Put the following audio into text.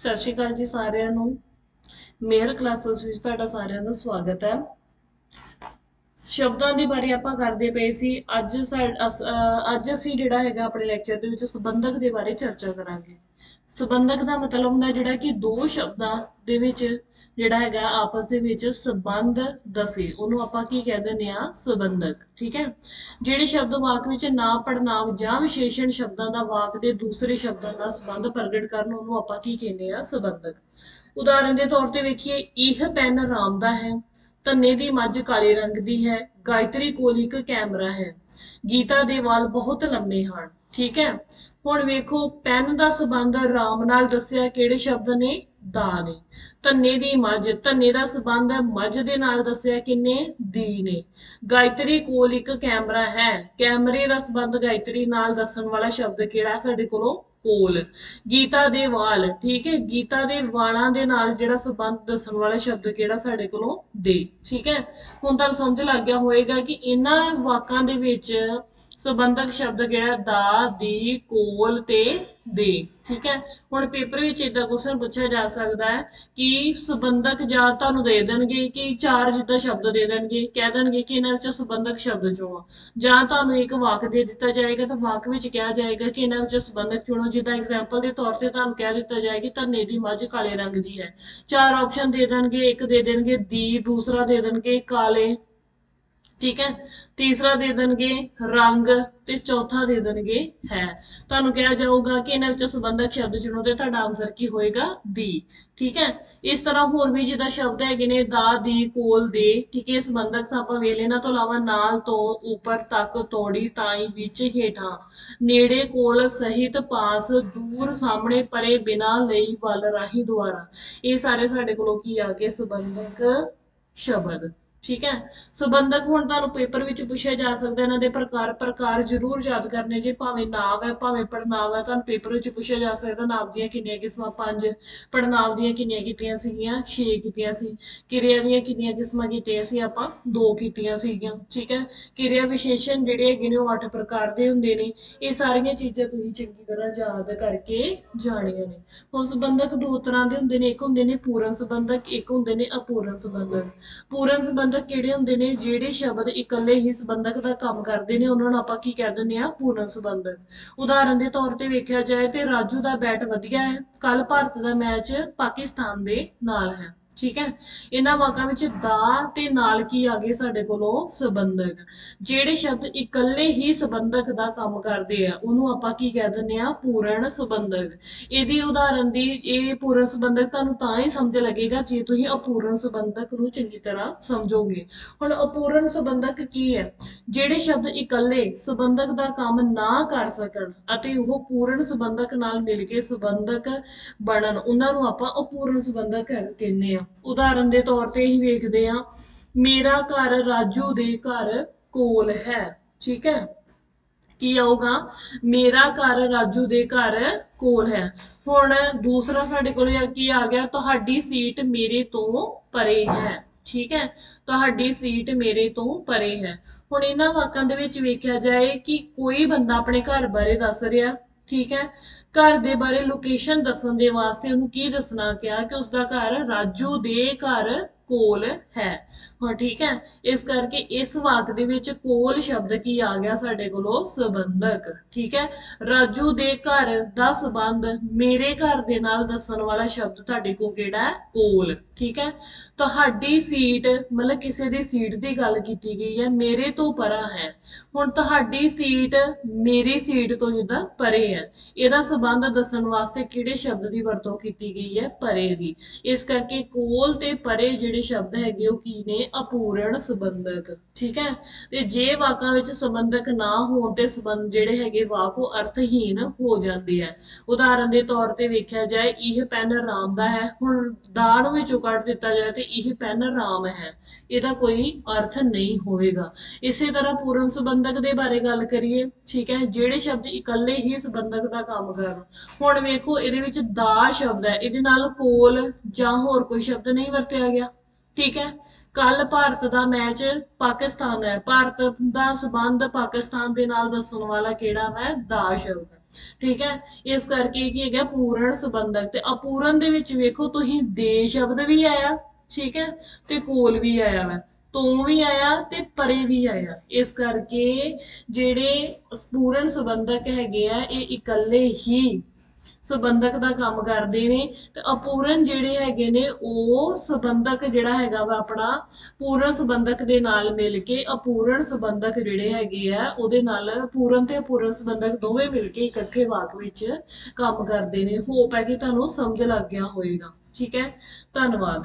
ਸਤਿ ਸ਼੍ਰੀ ਅਕਾਲ ਜੀ ਸਾਰਿਆਂ ਨੂੰ। ਮੇਅਰ ਕਲਾਸਿਸ ਵਿੱਚ ਤੁਹਾਡਾ ਸਾਰਿਆਂ ਦਾ ਸਵਾਗਤ ਹੈ। ਸ਼ਬਦਾਂ ਦੇ ਬਾਰੇ ਆਪਾਂ ਕਰਦੇ ਪਏ ਸੀ। ਅੱਜ ਸਾ- ਅਹ ਅੱਜ ਅਸੀਂ ਜਿਹੜਾ ਹੈਗਾ ਆਪਣੇ ਲੈਕਚਰ ਦੇ ਵਿੱਚ ਸੰਬੰਧਕ ਦੇ ਬਾਰੇ ਚਰਚਾ ਕਰਾਂਗੇ। ਸੰਬੰਧਕ ਦਾ ਮਤਲਬ ਹੁੰਦਾ ਜਿਹੜਾ ਕਿ ਦੋ ਸ਼ਬਦਾਂ ਦੇ ਵਿੱਚ ਜਿਹੜਾ ਹੈਗਾ ਆਪਸ ਦੇ ਵਿੱਚ ਸੰਬੰਧ ਦਸੇ, ਉਹਨੂੰ ਆਪਾਂ ਕੀ ਕਹਿ ਦਿੰਦੇ ਆ ਸੰਬੰਧਕ, ਠੀਕ ਹੈ? ਜਿਹੜੇ ਸ਼ਬਦ ਵਾਕ ਵਿੱਚ ਨਾ ਪੜਨਾਮ ਜਾਂ ਵਿਸ਼ੇਸ਼ਣ ਸ਼ਬਦਾਂ ਦਾ ਵਾਕ ਦੇ ਦੂਸਰੇ ਸ਼ਬਦਾਂ ਨਾਲ ਸੰਬੰਧ ਪ੍ਰਗਟ ਕਰਨ, ਉਹਨੂੰ ਆਪਾਂ ਕੀ ਕਹਿੰਦੇ ਆ ਸੰਬੰਧਕ। ਉਦਾਹਰਨ ਦੇ ਤੌਰ ਤੇ ਵੇਖੀਏ, ਇਹ ਪੈਨ ਰਾਮ ਦਾ ਹੈ, ਧੰਨੇ ਦੀ ਮੱਝ ਕਾਲੇ ਰੰਗ ਦੀ ਹੈ, ਗਾਇਤਰੀ ਕੋਲ ਇੱਕ ਕੈਮਰਾ ਹੈ। ਗੀਤਾ ਦੇ ਵਾਲ ਬਹੁਤ ਲੰਮੇ ਹਨ, ਠੀਕ ਹੈ? ਹੁਣ ਵੇਖੋ, ਪੈਨ ਦਾ ਸੰਬੰਧ ਰਾਮ ਨਾਲ ਦੱਸਿਆ ਕਿਹੜੇ ਸ਼ਬਦ ਨੇ? ਦਾ ਨੇ। ਧੰਨੇ ਦੀ ਮੱਝ, ਧੰਨੇ ਦਾ ਸੰਬੰਧ ਮੱਝ ਦੇ ਨਾਲ ਦੱਸਿਆ ਕਿੰਨੇ? ਦੀ ਨੇ। ਗਾਇਤਰੀ ਕੋਲ ਇੱਕ ਕੈਮਰਾ ਹੈ। ਕੈਮਰੇ ਦਾ ਸੰਬੰਧ ਗਾਇਤਰੀ ਨਾਲ ਦੱਸਣ ਵਾਲਾ ਸ਼ਬਦ ਕਿਹੜਾ ਸਾਡੇ ਕੋਲੋਂ? ਕੋਲ। ਗੀਤਾ ਦੇ ਵਾਲ, ਠੀਕ ਹੈ? ਗੀਤਾ ਦੇ ਵਾਲਾਂ ਦੇ ਨਾਲ ਜਿਹੜਾ ਸੰਬੰਧ ਦੱਸਣ ਵਾਲਾ ਸ਼ਬਦ ਕਿਹੜਾ ਸਾਡੇ ਕੋਲੋਂ? ਦੇ। ਠੀਕ ਹੈ? ਹੁਣ ਤੁਹਾਨੂੰ ਸਮਝ ਲੱਗ ਗਿਆ ਹੋਵੇਗਾ ਕਿ ਇਹਨਾਂ ਵਾਕਾਂ ਦੇ ਵਿੱਚ ਸੰਬੰਧਕ ਸ਼ਬਦ ਕਿਹੜਾ ਦਾ, ਦੀ, ਕੋਲ ਤੇ ਦੇ, ਠੀਕ ਹੈ? ਹੁਣ ਪੇਪਰ ਵਿੱਚ ਇਦਾਂ ਕੁਐਸਚਨ ਪੁੱਛਿਆ ਜਾ ਸਕਦਾ ਹੈ ਕਿ ਸੰਬੰਧਕ ਜਾਂ ਤੁਹਾਨੂੰ ਦੇ ਦੇਣਗੇ ਕਿ ਚਾਰ ਜਿੱਦਾਂ ਸ਼ਬਦ ਦੇ ਦੇਣਗੇ, ਕਹਿ ਦੇਣਗੇ ਕਿ ਇਹਨਾਂ ਵਿੱਚੋਂ ਸੰਬੰਧਕ ਸ਼ਬਦ ਚੁਣੋ। ਜਾਂ ਤੁਹਾਨੂੰ ਇੱਕ ਵਾਕ ਦੇ ਦਿੱਤਾ ਜਾਏਗਾ ਤਾਂ ਵਾਕ ਵਿੱਚ ਕਿਹਾ ਜਾਏਗਾ ਕਿ ਇਹਨਾਂ ਵਿੱਚੋਂ ਸੰਬੰਧਕ ਚੁਣੋ। ਜਿੱਦਾਂ ਐਗਜ਼ਾਮਪਲ ਦੇ ਤੌਰ ਤੇ ਤੁਹਾਨੂੰ ਕਹਿ ਦਿੱਤਾ ਜਾਏਗਾ ਕਿ ਧਰਨੇ ਦੀ ਮੱਝ ਕਾਲੇ ਰੰਗ ਦੀ ਹੈ। ਚਾਰ ਆਪਸ਼ਨ ਦੇ ਦੇਣਗੇ, ਇੱਕ ਦੇ ਦੇਣਗੇ ਦੀ, ਦੂਸਰਾ ਦੇ ਦੇਣਗੇ ਕਾਲੇ। ਠੀਕ ਹੈ? ਤੀਸਰਾ ਦੇ ਦੇਣਗੇ ਰੰਗ ਤੇ ਚੌਥਾ ਦੇ ਦੇਣਗੇ ਹੈ। ਤੁਹਾਨੂੰ ਕਿਹਾ ਜਾਊਗਾ ਕਿ ਇਹਨਾਂ ਵਿੱਚੋਂ ਸੰਬੰਧਕ ਸ਼ਬਦ ਚੁਣੋ ਤੇ ਤੁਹਾਡਾ ਆਨਸਰ ਕੀ ਹੋਏਗਾ? ਦੀ। ਠੀਕ ਹੈ? ਇਸ ਤਰ੍ਹਾਂ ਹੋਰ ਵੀ ਜਿੱਦਾਂ ਸ਼ਬਦ ਹੈਗੇ ਨੇ, ਦਾ, ਦੀ, ਕੋਲ, ਦੇ। ਠੀਕ ਹੈ? ਸੰਬੰਧਕ ਤਾਂ ਆਪਾਂ ਵੇਲੇ ਇਹਨਾਂ ਤੋਂ ਇਲਾਵਾ ਨਾਲ, ਤੋਂ, ਉੱਪਰ, ਤੱਕ, ਤੋੜੀ, ਤਾਈ, ਵਿੱਚ, ਹੇਠਾਂ। ਨੇੜੇ, ਕੋਲ, ਸਹਿਤ, ਪਾਸ, ਦੂਰ, ਸਾਹਮਣੇ, ਪਰੇ, ਬਿਨਾ, ਲਈ, ਵੱਲ, ਰਾਹੀਂ, ਦੁਆਰਾ। ਇਹ ਸਾਰੇ ਸਾਡੇ ਕੋਲੋਂ ਕੀ ਆ ਗਏ? ਸੰਬੰਧਕ ਸ਼ਬਦ। ਠੀਕ ਹੈ? ਸੰਬੰਧਕ ਹੁਣ ਤੁਹਾਨੂੰ ਪੇਪਰ ਵਿੱਚ ਪੁੱਛਿਆ ਜਾ ਸਕਦਾ, ਇਹਨਾਂ ਦੇ ਪ੍ਰਕਾਰ ਪ੍ਰਕਾਰ ਜ਼ਰੂਰ ਯਾਦ ਕਰਨੇ, ਜੇ ਭਾਵੇਂ ਨਾਮ ਹੈ, ਭਾਵੇਂ ਪੜਨਾਮ ਹੈ, ਤੁਹਾਨੂੰ ਪੇਪਰ ਵਿੱਚ ਪੁੱਛਿਆ ਜਾ ਸਕਦਾ ਨਾਮ ਦੀਆਂ ਕਿੰਨੀਆਂ ਕਿਸਮਾਂ ਪੰਜ ਪੜਨਾਮ ਦੀਆਂ ਕਿੰਨੀਆਂ ਕੀਤੀਆਂ ਸੀਗੀਆਂ 6 ਕੀਤੀਆਂ ਸੀ, ਕਿਰਿਆ ਦੀਆਂ ਕਿੰਨੀਆਂ ਕਿਸਮਾਂ ਕੀਤੀਆਂ ਸੀ, ਆਪਾਂ ਦੋ ਕੀਤੀਆਂ ਸੀਗੀਆਂ, ਠੀਕ ਹੈ? ਕਿਰਿਆ ਵਿਸ਼ੇਸ਼ਣ ਜਿਹੜੇ ਹੈਗੇ ਨੇ, ਉਹ 8 ਪ੍ਰਕਾਰ ਦੇ ਹੁੰਦੇ ਨੇ, ਇਹ ਸਾਰੀਆਂ ਚੀਜ਼ਾਂ ਤੁਸੀਂ ਚੰਗੀ ਤਰ੍ਹਾਂ ਯਾਦ ਕਰਕੇ ਜਾਣੀਆਂ ਨੇ। ਹੁਣ ਸੰਬੰਧਕ ਦੋ ਤਰ੍ਹਾਂ ਦੇ ਹੁੰਦੇ ਨੇ, ਇੱਕ ਹੁੰਦੇ ਨੇ ਪੂਰਨ ਸੰਬੰਧਕ, ਇੱਕ ਹੁੰਦੇ ਨੇ ਅਪੂਰਨ ਸੰਬੰਧਕ। ਪੂਰਨ ਸੰਬੰਧਕ ਕਿਹੜੇ ਹੁੰਦੇ ਨੇ, ਜਿਹੜੇ ਸ਼ਬਦ ਇਕੱਲੇ ਹੀ ਸੰਬੰਧਕ ਦਾ ਕੰਮ ਕਰਦੇ ਨੇ, ਉਹਨਾਂ ਨੂੰ ਆਪਾਂ ਕੀ ਕਹਿ ਦਿੰਦੇ ਆ ਪੂਰਨ ਸੰਬੰਧਕ। ਉਦਾਹਰਨ ਦੇ ਤੌਰ ਤੇ ਵੇਖਿਆ ਜਾਏ ਤੇ ਰਾਜੂ ਦਾ ਬੈਟ ਵਧੀਆ ਹੈ ਕੱਲ ਭਾਰਤ ਦਾ ਮੈਚ ਪਾਕਿਸਤਾਨ ਦੇ ਨਾਲ ਹੈ। ਠੀਕ ਹੈ? ਇਹਨਾਂ ਵਾਕਾਂ ਵਿੱਚ ਦਾ ਤੇ ਨਾਲ ਕੀ ਆ ਗਏ ਸਾਡੇ ਕੋਲੋਂ ਸੰਬੰਧਕ। ਜਿਹੜੇ ਸ਼ਬਦ ਇਕੱਲੇ ਹੀ ਸੰਬੰਧਕ ਦਾ ਕੰਮ ਕਰਦੇ ਆ, ਉਹਨੂੰ ਆਪਾਂ ਕੀ ਕਹਿ ਦਿੰਦੇ ਆ? ਪੂਰਨ ਸੰਬੰਧਕ। ਇਹਦੀ ਉਦਾਹਰਨ ਦੀ ਇਹ ਪੂਰਨ ਸੰਬੰਧਕ ਤੁਹਾਨੂੰ ਤਾਂ ਹੀ ਸਮਝ ਲੱਗੇਗਾ ਜੇ ਤੁਸੀਂ ਅਪੂਰਨ ਸੰਬੰਧਕ ਨੂੰ ਚੰਗੀ ਤਰ੍ਹਾਂ ਸਮਝੋਗੇ। ਹੁਣ ਅਪੂਰਨ ਸੰਬੰਧਕ ਕੀ ਹੈ? ਜਿਹੜੇ ਸ਼ਬਦ ਇਕੱਲੇ ਸੰਬੰਧਕ ਦਾ ਕੰਮ ਨਾ ਕਰ ਸਕਣ ਅਤੇ ਉਹ ਪੂਰਨ ਸੰਬੰਧਕ ਨਾਲ ਮਿਲ ਕੇ ਸੰਬੰਧਕ ਬਣਨ, ਉਹਨਾਂ ਨੂੰ ਆਪਾਂ ਅਪੂਰਨ ਸੰਬੰਧਕ ਕਹਿੰਦੇ ਆ ਉਦਾਹਰਨ ਦੇ ਤੌਰ ਤੇ ਹੀ ਵੇਖਦੇ ਆ ਮੇਰਾ ਘਰ ਰਾਜੂ ਦੇ ਘਰ ਕੋਲ ਹੈ। ਠੀਕ ਹੈ? ਕੀ ਆਊਗਾ? ਮੇਰਾ ਘਰ ਰਾਜੂ ਦੇ ਘਰ ਕੋਲ ਹੈ। ਹੁਣ ਦੂਸਰਾ ਸਾਡੇ ਕੋਲ ਕੀ ਆ ਗਿਆ? ਤੁਹਾਡੀ ਸੀਟ ਮੇਰੇ ਤੋਂ ਪਰੇ ਹੈ। ਠੀਕ ਹੈ? ਤੁਹਾਡੀ ਸੀਟ ਮੇਰੇ ਤੋਂ ਪਰੇ ਹੈ। ਹੁਣ ਇਹਨਾਂ ਵਾਕਾਂ ਦੇ ਵਿੱਚ ਵੇਖਿਆ ਜਾਏ ਕਿ ਕੋਈ ਬੰਦਾ ਆਪਣੇ ਘਰ ਬਾਰੇ ਦੱਸ ਰਿਹਾ, ਠੀਕ ਹੈ? ਘਰ ਦੇ ਬਾਰੇ ਲੋਕੇਸ਼ਨ ਦੱਸਣ ਦੇ ਵਾਸਤੇ ਉਹਨੂੰ ਕੀ ਦੱਸਣਾ ਕਿਹਾ ਕਿ ਉਸਦਾ ਘਰ ਰਾਜੂ ਦੇ ਘਰ ਕੋਲ ਹੈ। ਹਾਂ, ਠੀਕ ਹੈ। ਇਸ ਕਰਕੇ ਇਸ ਵਾਕ ਦੇ ਵਿੱਚ ਕੋਲ ਸ਼ਬਦ ਕੀ ਆ ਗਿਆ ਸਾਡੇ ਕੋਲੋਂ? ਸੰਬੰਧਕ, ਠੀਕ ਹੈ। ਰਾਜੂ ਦੇ ਘਰ ਦਾ ਸੰਬੰਧ ਮੇਰੇ ਘਰ ਦੇ ਨਾਲ ਦੱਸਣ ਵਾਲਾ ਸ਼ਬਦ ਤੁਹਾਡੇ ਕੋਲ ਕਿਹੜਾ ਹੈ? ਕੋਲ, ਠੀਕ ਹੈ। ਤੁਹਾਡੀ ਸੀਟ, ਮਤਲਬ ਕਿਸੇ ਦੀ ਸੀਟ ਦੀ ਗੱਲ ਕੀਤੀ ਗਈ ਹੈ, ਮੇਰੇ ਤੋਂ ਪਰਾਂ ਹੈ। ਹੁਣ ਤੁਹਾਡੀ ਸੀਟ ਮੇਰੀ ਸੀਟ ਤੋਂ ਜਿੱਦਾਂ ਪਰੇ ਹੈ। ਇਹਦਾ ਸੰਬੰਧ ਦੱਸਣ ਵਾਸਤੇ ਕਿਹੜੇ ਸ਼ਬਦ ਦੀ ਵਰਤੋਂ ਕੀਤੀ ਗਈ ਹੈ? ਪਰੇ ਦੀ। ਇਸ ਕਰਕੇ ਕੋਲ ਤੇ ਪਰੇ ਜਿਹੜੇ ਸ਼ਬਦ ਹੈਗੇ ਉਹ ਕੀ ਨੇ? ਅਪੂਰਣ ਸੰਬੰਧਕ। ਠੀਕ ਹੈ? ਤੇ ਜੇ ਵਾਕਾਂ ਵਿੱਚ ਸੰਬੰਧਕ ਨਾ ਹੋਣ ਤੇ ਸੰਬੰਧ ਜਿਹੜੇ ਹੈਗੇ ਵਾਕ, ਉਹ ਅਰਥਹੀਨ ਹੋ ਜਾਂਦੇ ਆ। ਉਦਾਹਰਨ ਦੇ ਤੌਰ ਤੇ ਵੇਖਿਆ ਜਾਏ, ਇਹ ਪੈਨ ਰਾਮ ਦਾ ਹੈ। ਹੁਣ ਦਾਣ ਵਿੱਚੋਂ ਕੱਢ ਦਿੱਤਾ ਜਾਏ ਤੇ ਇਹ ਪੈਨ ਰਾਮ ਹੈ। ਇਹਦਾ ਕੋਈ ਅਰਥ ਨਹੀਂ ਹੋਵੇਗਾ। ਇਸੇ ਤਰ੍ਹਾਂ ਪੂਰਨ ਸੰਬੰਧਕ ਦੇ ਬਾਰੇ ਗੱਲ ਕਰੀਏ, ਠੀਕ ਹੈ? ਜਿਹੜੇ ਸ਼ਬਦ ਇਕੱਲੇ ਹੀ ਸੰਬੰਧਕ ਦਾ ਕੰਮ ਕਰਨ। ਹੁਣ ਵੇਖੋ, ਇਹਦੇ ਵਿੱਚ ਦਾ ਸ਼ਬਦ ਹੈ। ਇਹਦੇ ਨਾਲ ਕੋਲ ਜਾਂ ਹੋਰ ਕੋਈ ਸ਼ਬਦ ਨਹੀਂ ਵਰਤਿਆ ਗਿਆ। ਠੀਕ ਹੈ? ਕੱਲ ਭਾਰਤ ਦਾ ਮੈਚ ਪਾਕਿਸਤਾਨ ਹੈ। ਭਾਰਤ ਦਾ ਸਬੰਧ ਪਾਕਿਸਤਾਨ ਦੇ ਨਾਲ ਦੱਸਣ ਵਾਲਾ ਕਿਹੜਾ ਹੈ ਦਾ ਸ਼ਬਦ ਠੀਕ ਹੈ? ਇਸ ਕਰਕੇ ਕੀ ਹੈਗਾ? ਪੂਰਨ ਸੰਬੰਧਕ ਤੇ ਅਪੂਰਨ ਦੇ ਵਿੱਚ ਵੇਖੋ, ਤੁਸੀਂ ਦੇ ਸ਼ਬਦ ਵੀ ਆਇਆ, ਠੀਕ ਹੈ? ਤੇ ਕੋਲ ਵੀ ਆਇਆ ਵਾ। ਤੋਂ ਵੀ ਆਇਆ ਤੇ ਪਰੇ ਵੀ ਆਇਆ। ਇਸ ਕਰਕੇ ਜਿਹੜੇ ਪੂਰਨ ਸੰਬੰਧਕ ਹੈਗੇ ਆ, ਇਹ ਇਕੱਲੇ ਹੀ ਸੰਬੰਧਕ ਦਾ ਕੰਮ ਕਰਦੇ ਨੇ ਤੇ ਅਪੂਰਨ ਜਿਹੜੇ ਹੈਗੇ ਨੇ, ਉਹ ਸੰਬੰਧਕ ਜਿਹੜਾ ਹੈਗਾ ਵਾ ਆਪਣਾ ਪੂਰਨ ਸੰਬੰਧਕ ਦੇ ਨਾਲ ਮਿਲ ਕੇ ਅਪੂਰਨ ਸੰਬੰਧਕ ਜਿਹੜੇ ਹੈਗੇ ਆ, ਉਹਦੇ ਨਾਲ ਪੂਰਨ ਤੇ ਅਪੂਰਨ ਸੰਬੰਧਕ ਦੋਵੇਂ ਮਿਲ ਕੇ ਇਕੱਠੇ ਵਾਕ ਵਿੱਚ ਕੰਮ ਕਰਦੇ ਨੇ। ਹੋਪ ਹੈ ਕਿ ਤੁਹਾਨੂੰ ਸਮਝ ਲੱਗ ਗਿਆ ਹੋਵੇਗਾ ਠੀਕ ਹੈ? ਧੰਨਵਾਦ।